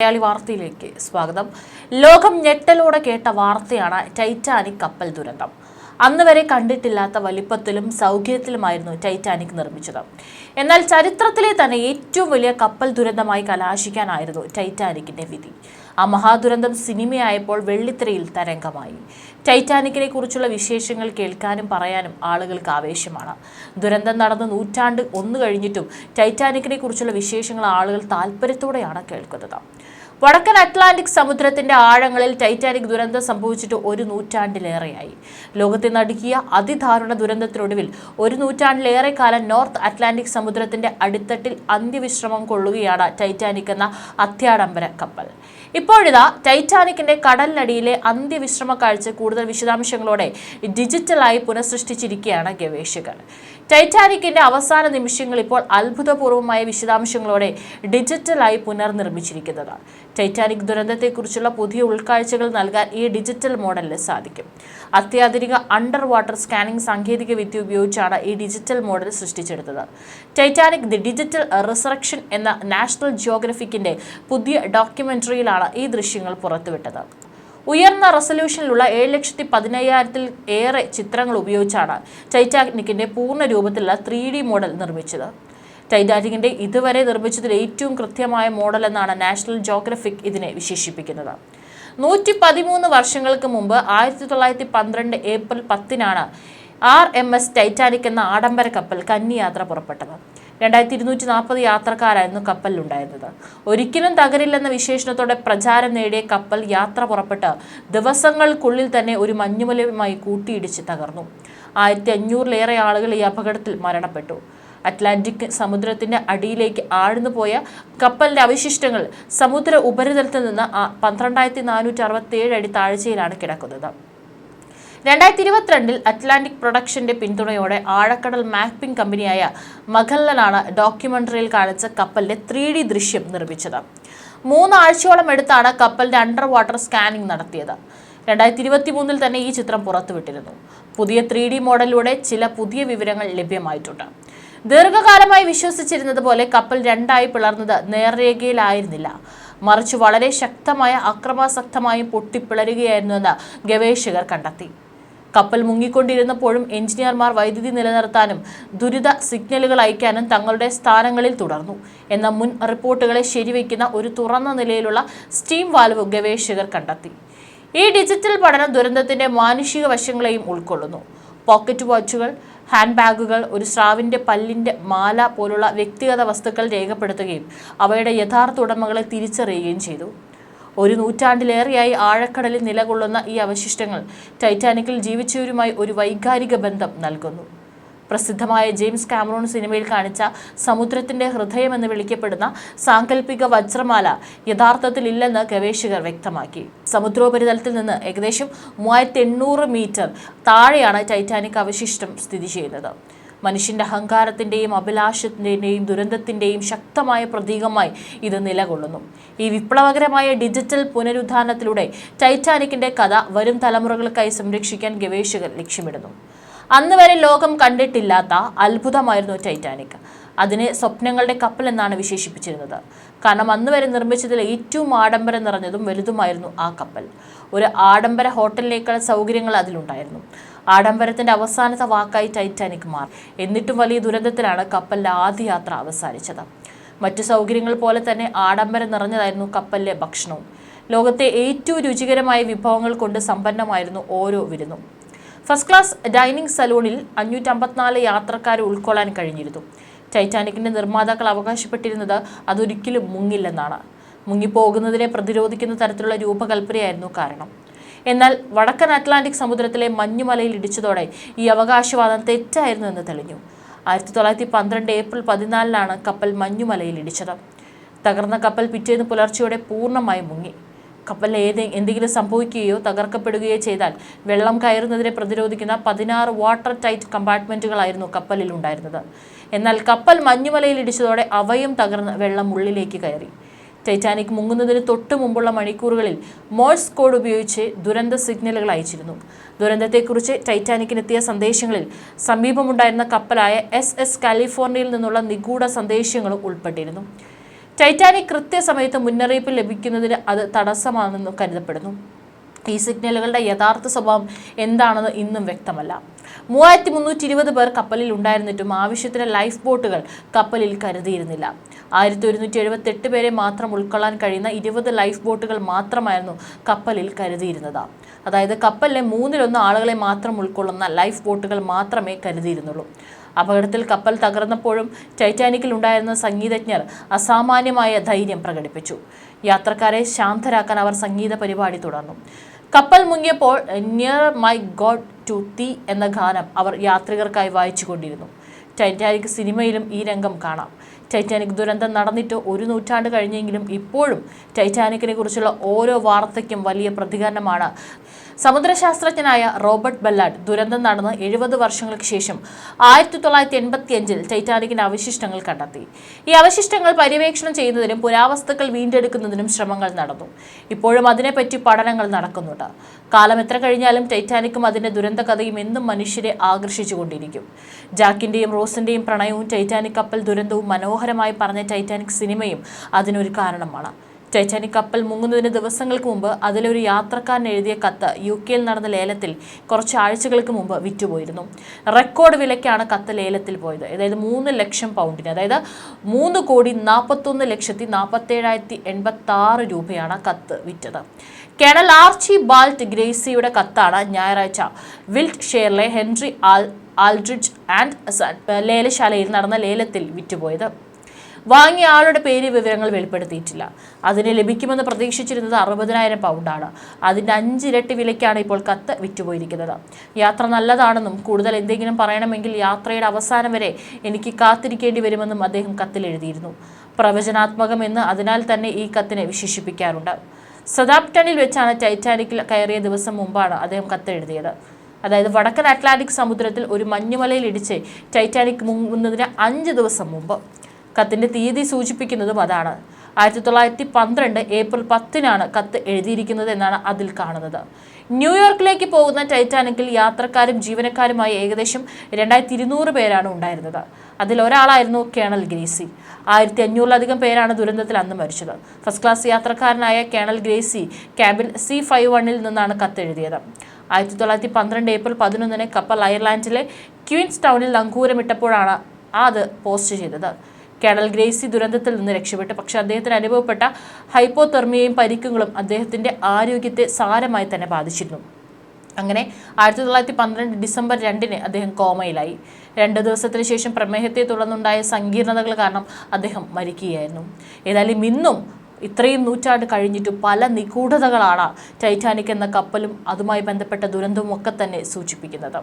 മലയാളി വാർത്തയിലേക്ക് സ്വാഗതം. ലോകം ഞെട്ടലോടെ കേട്ട വാർത്തയാണ് ടൈറ്റാനിക് കപ്പൽ ദുരന്തം. അന്ന് വരെ കണ്ടിട്ടില്ലാത്ത വലിപ്പത്തിലും സൗകര്യത്തിലുമായിരുന്നു ടൈറ്റാനിക് നിർമ്മിച്ചത്. എന്നാൽ ചരിത്രത്തിലെ തന്നെ ഏറ്റവും വലിയ കപ്പൽ ദുരന്തമായി കലാശിക്കാനായിരുന്നു ടൈറ്റാനിക്കിന്റെ വിധി. ആ മഹാദുരന്തം സിനിമയായപ്പോൾ വെള്ളിത്തിരയിൽ തരംഗമായി. ടൈറ്റാനിക്കിനെ കുറിച്ചുള്ള വിശേഷങ്ങൾ കേൾക്കാനും പറയാനും ആളുകൾക്ക് ആവേശമാണ്. ദുരന്തം നടന്ന് നൂറ്റാണ്ട് ഒന്ന് കഴിഞ്ഞിട്ടും ടൈറ്റാനിക്കിനെ കുറിച്ചുള്ള വിശേഷങ്ങൾ ആളുകൾ താല്പര്യത്തോടെയാണ് കേൾക്കുന്നത്. വടക്കൻ അറ്റ്ലാന്റിക് സമുദ്രത്തിന്റെ ആഴങ്ങളിൽ ടൈറ്റാനിക് ദുരന്തം സംഭവിച്ചിട്ട് ഒരു നൂറ്റാണ്ടിലേറെയായി. ലോകത്തെ നടുക്കിയ അതിദാരുണ ദുരന്തത്തിനൊടുവിൽ ഒരു നൂറ്റാണ്ടിലേറെ കാലം നോർത്ത് അറ്റ്ലാന്റിക് സമുദ്രത്തിന്റെ അടിത്തട്ടിൽ അന്ത്യവിശ്രമം കൊള്ളുകയാണ് ടൈറ്റാനിക് എന്ന അത്യാഡംബര കപ്പൽ. ഇപ്പോഴിതാ ടൈറ്റാനിക്കിന്റെ കടലിനടിയിലെ അന്ത്യവിശ്രമ കാഴ്ച കൂടുതൽ വിശദാംശങ്ങളോടെ ഡിജിറ്റലായി പുനഃസൃഷ്ടിച്ചിരിക്കുകയാണ് ഗവേഷകർ. ടൈറ്റാനിക്കിന്റെ അവസാന നിമിഷങ്ങൾ ഇപ്പോൾ അത്ഭുതപൂർവമായ വിശദാംശങ്ങളോടെ ഡിജിറ്റലായി പുനർനിർമ്മിച്ചിരിക്കുന്നത്. ടൈറ്റാനിക് ദുരന്തത്തെക്കുറിച്ചുള്ള പുതിയ ഉൾക്കാഴ്ചകൾ നൽകാൻ ഈ ഡിജിറ്റൽ മോഡലിന് സാധിക്കും. അത്യാധുനിക അണ്ടർ വാട്ടർ സ്കാനിംഗ് സാങ്കേതിക വിദ്യ ഉപയോഗിച്ചാണ് ഈ ഡിജിറ്റൽ മോഡൽ സൃഷ്ടിച്ചെടുത്തത്. ടൈറ്റാനിക് ദി ഡിജിറ്റൽ റിസറക്ഷൻ എന്ന നാഷണൽ ജിയോഗ്രഫിക്കിന്റെ പുതിയ ഡോക്യുമെന്ററിയിലാണ് ഈ ദൃശ്യങ്ങൾ പുറത്തുവിട്ടത്. ഉയർന്ന റെസൊല്യൂഷനിലുള്ള ഏഴ് ലക്ഷത്തി പതിനയ്യായിരത്തിൽ ഏറെ ചിത്രങ്ങൾ ഉപയോഗിച്ചാണ് ടൈറ്റാനിക്കിന്റെ പൂർണ രൂപത്തിലുള്ള ത്രീ ഡി മോഡൽ നിർമ്മിച്ചത്. ടൈറ്റാനിക്കിന്റെ ഇതുവരെ നിർമ്മിച്ചതിൽ ഏറ്റവും കൃത്യമായ മോഡൽ എന്നാണ് നാഷണൽ ജോഗ്രഫിക് ഇതിനെ വിശേഷിപ്പിക്കുന്നത്. നൂറ്റി പതിമൂന്ന് വർഷങ്ങൾക്ക് മുമ്പ് ആയിരത്തി തൊള്ളായിരത്തി പന്ത്രണ്ട് ഏപ്രിൽ പത്തിനാണ് ആർ എം എസ് ടൈറ്റാനിക് എന്ന ആഡംബര കപ്പൽ കന്നിയാത്ര പുറപ്പെട്ടത്. രണ്ടായിരത്തി ഇരുന്നൂറ്റി നാൽപ്പത് യാത്രക്കാരായിരുന്നു കപ്പലിലുണ്ടായിരുന്നത്. ഒരിക്കലും തകരില്ലെന്ന വിശേഷണത്തോടെ പ്രചാരം നേടിയ കപ്പൽ യാത്ര പുറപ്പെട്ട് ദിവസങ്ങൾക്കുള്ളിൽ തന്നെ ഒരു മഞ്ഞുമലയുമായി കൂട്ടിയിടിച്ച് തകർന്നു. ആയിരത്തി അഞ്ഞൂറിലേറെ ആളുകൾ ഈ അപകടത്തിൽ മരണപ്പെട്ടു. അറ്റ്ലാന്റിക് സമുദ്രത്തിന്റെ അടിയിലേക്ക് ആഴ്ന്നു പോയ കപ്പലിന്റെ അവശിഷ്ടങ്ങൾ സമുദ്ര ഉപരിതലത്തിൽ നിന്ന് പന്ത്രണ്ടായിരത്തി നാനൂറ്റി അറുപത്തി ഏഴ് അടി താഴ്ചയിലാണ് കിടക്കുന്നത്. രണ്ടായിരത്തി ഇരുപത്തിരണ്ടിൽ അറ്റ്ലാന്റിക് പ്രൊഡക്ഷന്റെ പിന്തുണയോടെ ആഴക്കടൽ മാപ്പിംഗ് കമ്പനിയായ മഖല്ലനാണ് ഡോക്യുമെന്ററിയിൽ കാണിച്ച കപ്പലിന്റെ ത്രീ ദൃശ്യം നിർമ്മിച്ചത്. മൂന്നാഴ്ചയോളം എടുത്താണ് കപ്പലിന്റെ അണ്ടർ വാട്ടർ സ്കാനിംഗ് നടത്തിയത്. രണ്ടായിരത്തി ഇരുപത്തി മൂന്നിൽ തന്നെ ഈ ചിത്രം പുറത്തുവിട്ടിരുന്നു. പുതിയ ത്രീ ഡി മോഡലിലൂടെ ചില പുതിയ വിവരങ്ങൾ ലഭ്യമായിട്ടുണ്ട്. ദീർഘകാലമായി വിശ്വസിച്ചിരുന്നത് പോലെ കപ്പൽ രണ്ടായി പിളർന്നത് നേർരേഖയിലായിരുന്നില്ല. മറിച്ച് വളരെ ശക്തമായ അക്രമാസക്തമായും പൊട്ടിപ്പിളരുകയായിരുന്നുവെന്ന് ഗവേഷകർ കണ്ടെത്തി. കപ്പൽ മുങ്ങിക്കൊണ്ടിരുന്നപ്പോഴും എഞ്ചിനീയർമാർ വൈദ്യുതി നിലനിർത്താനും ദുരിത സിഗ്നലുകൾ അയക്കാനും തങ്ങളുടെ സ്ഥാനങ്ങളിൽ തുടർന്നു. എന്ന മുൻ റിപ്പോർട്ടുകളെ ശരിവയ്ക്കുന്ന ഒരു തുറന്ന നിലയിലുള്ള സ്റ്റീം വാൽവ് ഗവേഷകർ കണ്ടെത്തി. ഈ ഡിജിറ്റൽ പഠനം ദുരന്തത്തിന്റെ മാനുഷിക വശങ്ങളെയും ഉൾക്കൊള്ളുന്നു. പോക്കറ്റ് വാച്ചുകൾ ഹാൻഡ് ബാഗുകൾ ഒരു സ്രാവിന്റെ പല്ലിന്റെ മാല പോലുള്ള വ്യക്തിഗത വസ്തുക്കൾ രേഖപ്പെടുത്തുകയും അവയുടെ യഥാർത്ഥ ഉടമകളെ തിരിച്ചറിയുകയും ചെയ്തു. ഒരു നൂറ്റാണ്ടിലേറെയായി ആഴക്കടലിൽ നിലകൊള്ളുന്ന ഈ അവശിഷ്ടങ്ങൾ ടൈറ്റാനിക്കിൽ ജീവിച്ചവരുമായി ഒരു വൈകാരിക ബന്ധം നൽകുന്നു. പ്രസിദ്ധമായ ജെയിംസ് കാമറൂൺ സിനിമയിൽ കാണിച്ച സമുദ്രത്തിന്റെ ഹൃദയം എന്ന് വിളിക്കപ്പെടുന്ന സാങ്കല്പിക വജ്രമാല യഥാർത്ഥത്തിൽ ഇല്ലെന്ന് ഗവേഷകർ വ്യക്തമാക്കി. സമുദ്രോപരിതലത്തിൽ നിന്ന് ഏകദേശം മൂവായിരത്തി മീറ്റർ താഴെയാണ് ടൈറ്റാനിക് അവശിഷ്ടം സ്ഥിതി ചെയ്യുന്നത്. മനുഷ്യന്റെ അഹങ്കാരത്തിന്റെയും അഭിലാഷത്തിന്റെയും ദുരന്തത്തിന്റെയും ശക്തമായ പ്രതീകമായി ഇത് നിലകൊള്ളുന്നു. ഈ വിപ്ലവകരമായ ഡിജിറ്റൽ പുനരുദ്ധാരണത്തിലൂടെ ടൈറ്റാനിക്കിന്റെ കഥ വരും തലമുറകൾക്കായി സംരക്ഷിക്കാൻ ഗവേഷകർ ലക്ഷ്യമിടുന്നു. അന്ന് വരെ ലോകം കണ്ടിട്ടില്ലാത്ത അത്ഭുതമായിരുന്നു ടൈറ്റാനിക്. അതിനെ സ്വപ്നങ്ങളുടെ കപ്പൽ എന്നാണ് വിശേഷിപ്പിച്ചിരുന്നത്. കാരണം അന്ന് വരെ നിർമ്മിച്ചതിൽ ഏറ്റവും ആഡംബരം നിറഞ്ഞതും വലുതുമായിരുന്നു ആ കപ്പൽ. ഒരു ആഡംബര ഹോട്ടലിനേക്കാൾ സൗകര്യങ്ങൾ അതിലുണ്ടായിരുന്നു. ആഡംബരത്തിന്റെ അവസാനത്തെ വാക്കായി ടൈറ്റാനിക് മാറി. എന്നിട്ടും വലിയ ദുരന്തത്തിലാണ് കപ്പലിന്റെ ആദ്യ യാത്ര അവസാനിച്ചത്. മറ്റു സൗകര്യങ്ങൾ പോലെ തന്നെ ആഡംബരം നിറഞ്ഞതായിരുന്നു കപ്പലിലെ ഭക്ഷണവും. ലോകത്തെ ഏറ്റവും രുചികരമായ വിഭവങ്ങൾ കൊണ്ട് സമ്പന്നമായിരുന്നു ഓരോ വിരുന്നും. ഫസ്റ്റ് ക്ലാസ് ഡൈനിങ് സലൂണിൽ അഞ്ഞൂറ്റമ്പത്തിനാല് യാത്രക്കാരെ ഉൾക്കൊള്ളാൻ കഴിഞ്ഞിരുന്നു. ടൈറ്റാനിക്കിന്റെ നിർമ്മാതാക്കൾ അവകാശപ്പെട്ടിരുന്നത് അതൊരിക്കലും മുങ്ങില്ലെന്നാണ്. മുങ്ങിപ്പോകുന്നതിനെ പ്രതിരോധിക്കുന്ന തരത്തിലുള്ള രൂപകൽപ്പനയായിരുന്നു കാരണം. എന്നാൽ വടക്കൻ അറ്റ്ലാന്റിക് സമുദ്രത്തിലെ മഞ്ഞുമലയിൽ ഇടിച്ചതോടെ ഈ അവകാശവാദം തെറ്റായിരുന്നു എന്ന് തെളിഞ്ഞു. ആയിരത്തി തൊള്ളായിരത്തി പന്ത്രണ്ട് ഏപ്രിൽ പതിനാലിനാണ് കപ്പൽ മഞ്ഞുമലയിൽ ഇടിച്ചത്. തകർന്ന കപ്പൽ പിറ്റേന്ന് പുലർച്ചെയോടെ പൂർണമായി മുങ്ങി. കപ്പലിൽ ഏത് എന്തെങ്കിലും സംഭവിക്കുകയോ തകർക്കപ്പെടുകയോ ചെയ്താൽ വെള്ളം കയറുന്നതിനെ പ്രതിരോധിക്കുന്ന പതിനാറ് വാട്ടർ ടൈറ്റ് കമ്പാർട്ട്മെന്റുകളായിരുന്നു കപ്പലിൽ ഉണ്ടായിരുന്നത്. എന്നാൽ കപ്പൽ മഞ്ഞുമലയിൽ ഇടിച്ചതോടെ അവയും തകർന്ന് വെള്ളം ഉള്ളിലേക്ക് കയറി. ടൈറ്റാനിക് മുങ്ങുന്നതിന് തൊട്ടു മുമ്പുള്ള മണിക്കൂറുകളിൽ മോഴ്സ് കോഡ് ഉപയോഗിച്ച് ദുരന്ത സിഗ്നലുകൾ അയച്ചിരുന്നു. ദുരന്തത്തെക്കുറിച്ച് ടൈറ്റാനിക്കിനെത്തിയ സന്ദേശങ്ങളിൽ സമീപമുണ്ടായിരുന്ന കപ്പലായ എസ് എസ് കാലിഫോർണിയയിൽ നിന്നുള്ള നിഗൂഢ സന്ദേശങ്ങളും ഉൾപ്പെട്ടിരുന്നു. ടൈറ്റാനിക് കൃത്യസമയത്ത് മുന്നറിയിപ്പ് ലഭിക്കുന്നതിന് അത് തടസ്സമാണെന്ന് കരുതപ്പെടുന്നു. ഈ സിഗ്നലുകളുടെ യഥാർത്ഥ സ്വഭാവം എന്താണെന്ന് ഇന്നും വ്യക്തമല്ല. മൂവായിരത്തി മുന്നൂറ്റി ഇരുപത് പേർ കപ്പലിൽ ഉണ്ടായിരുന്നിട്ടും ആവശ്യത്തിന് ലൈഫ് ബോട്ടുകൾ കപ്പലിൽ കരുതിയിരുന്നില്ല. ആയിരത്തി ഒരുന്നൂറ്റി എഴുപത്തി എട്ട് പേരെ മാത്രം ഉൾക്കൊള്ളാൻ കഴിയുന്ന ഇരുപത് ലൈഫ് ബോട്ടുകൾ മാത്രമായിരുന്നു കപ്പലിൽ കരുതിയിരുന്നത്. അതായത് കപ്പലിലെ മൂന്നിലൊന്ന് ആളുകളെ മാത്രം ഉൾക്കൊള്ളുന്ന ലൈഫ് ബോട്ടുകൾ മാത്രമേ കരുതിയിരുന്നുള്ളൂ. അപകടത്തിൽ കപ്പൽ തകർന്നപ്പോഴും ടൈറ്റാനിക്കിൽ ഉണ്ടായിരുന്ന സംഗീതജ്ഞർ അസാമാന്യമായ ധൈര്യം പ്രകടിപ്പിച്ചു. യാത്രക്കാരെ ശാന്തരാക്കാൻ അവർ സംഗീത പരിപാടി തുടർന്നു. കപ്പൽ മുങ്ങിയപ്പോൾ near my God to thee എന്ന ഗാനം അവർ യാത്രികർക്കായി വായിച്ചുകൊണ്ടിരുന്നു. ടൈറ്റാനിക് സിനിമയിലും ഈ രംഗം കാണാം. ടൈറ്റാനിക് ദുരന്തം നടന്നിട്ട് ഒരു നൂറ്റാണ്ട് കഴിഞ്ഞെങ്കിലും ഇപ്പോഴും ടൈറ്റാനിക്കിനെ കുറിച്ചുള്ള ഓരോ വാർത്തയ്ക്കും വലിയ പ്രതികരണമാണ്. സമുദ്രശാസ്ത്രജ്ഞനായ റോബർട്ട് ബെല്ലാഡ് ദുരന്തം നടന്ന് എഴുപത് വർഷങ്ങൾക്ക് ശേഷം ആയിരത്തി തൊള്ളായിരത്തി എൺപത്തി അഞ്ചിൽ ടൈറ്റാനിക്കിന്റെ അവശിഷ്ടങ്ങൾ കണ്ടെത്തി. ഈ അവശിഷ്ടങ്ങൾ പര്യവേക്ഷണം ചെയ്യുന്നതിനും പുരാവസ്തുക്കൾ വീണ്ടെടുക്കുന്നതിനും ശ്രമങ്ങൾ നടന്നു. ഇപ്പോഴും അതിനെപ്പറ്റി പഠനങ്ങൾ നടക്കുന്നുണ്ട്. കാലം എത്ര കഴിഞ്ഞാലും ടൈറ്റാനിക്കും അതിന്റെ ദുരന്ത കഥയും എന്നും മനുഷ്യരെ ആകർഷിച്ചുകൊണ്ടിരിക്കും. ജാക്കിന്റെയും റോസിന്റെയും പ്രണയവും ടൈറ്റാനിക് കപ്പൽ ദുരന്തവും മനോഹരമായി പറഞ്ഞ ടൈറ്റാനിക് സിനിമയും അതിനൊരു കാരണമാണ്. ടൈറ്റാനിക് കപ്പൽ മുങ്ങുന്നതിന് ദിവസങ്ങൾക്ക് മുമ്പ് അതിലൊരു യാത്രക്കാരൻ എഴുതിയ കത്ത് യു കെയിൽ നടന്ന ലേലത്തിൽ കുറച്ച് ആഴ്ചകൾക്ക് മുമ്പ് വിറ്റുപോയിരുന്നു. റെക്കോർഡ് വിലയ്ക്കാണ് കത്ത് ലേലത്തിൽ പോയത്. അതായത് മൂന്ന് ലക്ഷം പൗണ്ടിന് അതായത് മൂന്ന് കോടി നാൽപ്പത്തൊന്ന് ലക്ഷത്തി നാൽപ്പത്തേഴായിരത്തി എൺപത്തി ആറ് രൂപയാണ് കത്ത് വിറ്റത്. കേണൽ ആർച്ചി ബാൾട്ട് ഗ്രേസിയുടെ കത്താണ് ഞായറാഴ്ച വിൽറ്റ് ഷെയറിലെ ഹെൻറി ആൽ ആൽഡ്രിഡ്ജ് ആൻഡ് ലേലശാലയിൽ നടന്ന ലേലത്തിൽ വിറ്റുപോയത്. വാങ്ങിയ ആളുടെ പേര് വിവരങ്ങൾ വെളിപ്പെടുത്തിയിട്ടില്ല. അതിന് ലഭിക്കുമെന്ന് പ്രതീക്ഷിച്ചിരുന്നത് അറുപതിനായിരം പൗണ്ടാണ്. അതിന്റെ അഞ്ചിരട്ടി വിലയ്ക്കാണ് ഇപ്പോൾ കത്ത് വിറ്റുപോയിരിക്കുന്നത്. യാത്ര നല്ലതാണെന്നും കൂടുതൽ എന്തെങ്കിലും പറയണമെങ്കിൽ യാത്രയുടെ അവസാനം വരെ എനിക്ക് കാത്തിരിക്കേണ്ടി വരുമെന്നും അദ്ദേഹം കത്തിൽ എഴുതിയിരുന്നു. പ്രവചനാത്മകമെന്ന് അതിനാൽ തന്നെ ഈ കത്തിനെ വിശേഷിപ്പിക്കാറുണ്ട്. സദാപ്റ്റണിൽ വെച്ചാണ് ടൈറ്റാനിക്കിൽ കയറിയ ദിവസം മുമ്പാണ് അദ്ദേഹം കത്തെഴുതിയത് അതായത് വടക്കൻ അറ്റ്ലാന്റിക് സമുദ്രത്തിൽ ഒരു മഞ്ഞുമലയിൽ ഇടിച്ച് ടൈറ്റാനിക് മുങ്ങുന്നതിന് അഞ്ച് ദിവസം മുമ്പ്. കത്തിന്റെ തീയതി സൂചിപ്പിക്കുന്നതും അതാണ്. ആയിരത്തി തൊള്ളായിരത്തി പന്ത്രണ്ട് ഏപ്രിൽ പത്തിനാണ് കത്ത് എഴുതിയിരിക്കുന്നത് എന്നാണ് അതിൽ കാണുന്നത്. ന്യൂയോർക്കിലേക്ക് പോകുന്ന ടൈറ്റാനിക്കിൽ യാത്രക്കാരും ജീവനക്കാരുമായി ഏകദേശം രണ്ടായിരത്തി ഇരുന്നൂറ് പേരാണ് ഉണ്ടായിരുന്നത്. അതിൽ ഒരാളായിരുന്നു കേണൽ ഗ്രേസി. ആയിരത്തി അഞ്ഞൂറിലധികം പേരാണ് ദുരന്തത്തിൽ അന്ന് മരിച്ചത്. First class യാത്രക്കാരനായ colonel Gracie cabin C five വണ്ണിൽ നിന്നാണ് കത്തെഴുതിയത് ആയിരത്തി തൊള്ളായിരത്തി പന്ത്രണ്ട് ഏപ്രിൽ പതിനൊന്നിന് കപ്പൽ അയർലാൻഡിലെ ക്വീൻസ് ടൗണിൽ നങ്കൂരമിട്ടപ്പോഴാണ് അത് പോസ്റ്റ് ചെയ്തത്. കേണൽ ഗ്രേസി ദുരന്തത്തിൽ നിന്ന് രക്ഷപ്പെട്ടു. പക്ഷേ അദ്ദേഹത്തിന് അനുഭവപ്പെട്ട ഹൈപ്പോതെർമിയയും പരിക്കുകളും അദ്ദേഹത്തിന്റെ ആരോഗ്യത്തെ സാരമായി തന്നെ ബാധിച്ചിരുന്നു. അങ്ങനെ ആയിരത്തി തൊള്ളായിരത്തി പന്ത്രണ്ട് ഡിസംബർ രണ്ടിന് അദ്ദേഹം കോമയിലായി. രണ്ട് ദിവസത്തിന് ശേഷം പ്രമേഹത്തെ തുടർന്നുണ്ടായ സങ്കീർണതകൾ കാരണം അദ്ദേഹം മരിക്കുകയായിരുന്നു. ഏതായാലും ഇന്നും ഇത്രയും നൂറ്റാണ്ട് കഴിഞ്ഞിട്ടും പല നിഗൂഢതകളാണ് ടൈറ്റാനിക് എന്ന കപ്പലും അതുമായി ബന്ധപ്പെട്ട ദുരന്തവും ഒക്കെ തന്നെ സൂചിപ്പിക്കുന്നത്.